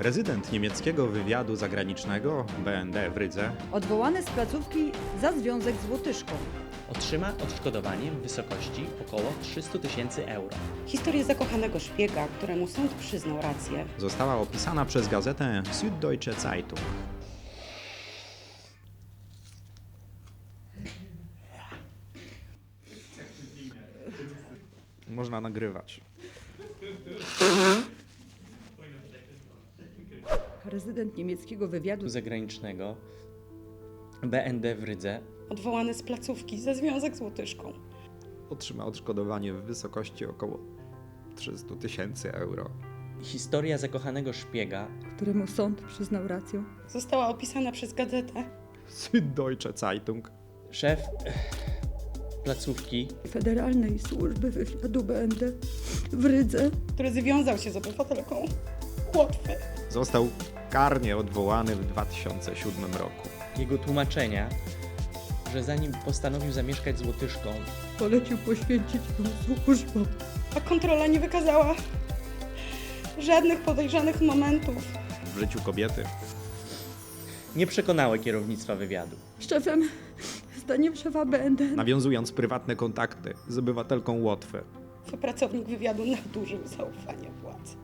Rezydent niemieckiego wywiadu zagranicznego BND w Rydze Odwołany z placówki za związek z Łotyszką. Otrzyma odszkodowanie w wysokości około 300 tysięcy euro. Historię zakochanego szpiega, któremu sąd przyznał rację. została opisana przez gazetę Süddeutsche Zeitung. Można nagrywać. Rezydent niemieckiego wywiadu Zagranicznego BND w Rydze Odwołany z placówki za związek z Łotyszką. Otrzyma odszkodowanie w wysokości około 300 tysięcy euro. Historia zakochanego szpiega któremu sąd przyznał rację. Została opisana przez gazetę. Süddeutsche Zeitung. szef placówki Federalnej Służby Wywiadu BND w Rydze. który związał się z obywatelką Łotwy. Został karnie odwołany w 2007 roku. jego tłumaczenia, że zanim postanowił zamieszkać z Łotyszką, Polecił poświęcić ją służbom. A kontrola nie wykazała żadnych podejrzanych momentów. W życiu kobiety nie przekonały kierownictwa wywiadu. Szefem, zdaniem szefa BND, nawiązując prywatne kontakty z obywatelką Łotwy. To pracownik wywiadu nadużył zaufania władzy.